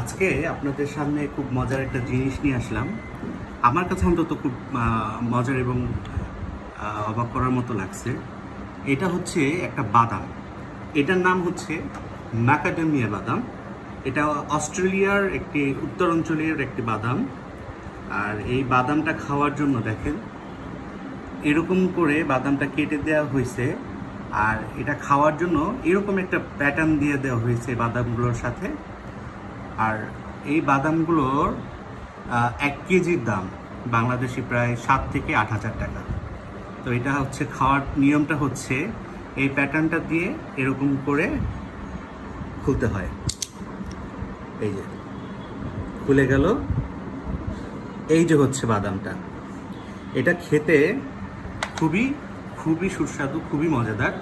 আজকে আপনাদের সামনে খুব মজার একটা জিনিস নিয়ে আসলাম। আমার কাছে অন্তত খুব মজার এবং অবাক করার মতো লাগছে। এটা হচ্ছে একটা বাদাম। এটার নাম হচ্ছে ম্যাকাডেমিয়া বাদাম। এটা অস্ট্রেলিয়ার একটি উত্তর অঞ্চলের একটি বাদাম। আর এই বাদামটা খাওয়ার জন্য দেখেন, এরকম করে বাদামটা কেটে দেওয়া হয়েছে। আর এটা খাওয়ার জন্য এরকম একটা প্যাটার্ন দিয়ে দেওয়া হয়েছে বাদামগুলোর সাথে। আর এই বাদামগুলোর এক কেজির দাম বাংলাদেশি প্রায় সাত থেকে আট হাজার টাকা। তো এটা হচ্ছে খাওয়ার নিয়মটা হচ্ছে এই প্যাটার্নটা দিয়ে এরকম করে খুলতে হয়। এই যে, খুলে গেল। এই যে হচ্ছে বাদামটা। এটা খেতে খুবই খুবই সুস্বাদু, খুবই মজাদার।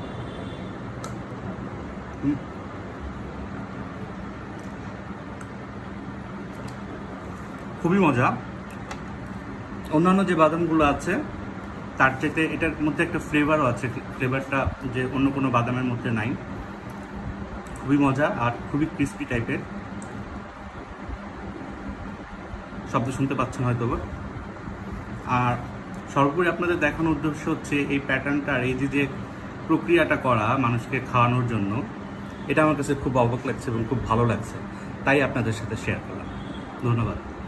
খুবই মজা। অন্যান্য যে বাদামগুলো আছে, তার চাইতে এটার মধ্যে একটা ফ্লেভারও আছে। ফ্লেভারটা যে অন্য কোনো বাদামের মধ্যে নাই। খুবই মজা আর খুবই ক্রিস্পি টাইপের শব্দ শুনতে পাচ্ছেন হয়তো। আর সর্বোপরি আপনাদের দেখানোর উদ্দেশ্য হচ্ছে এই প্যাটার্নটা আর এই যে যে প্রক্রিয়াটা করা মানুষকে খাওয়ানোর জন্য, এটা আমার কাছে খুব অবাক লাগছে এবং খুব ভালো লাগছে। তাই আপনাদের সাথে শেয়ার করলাম। ধন্যবাদ।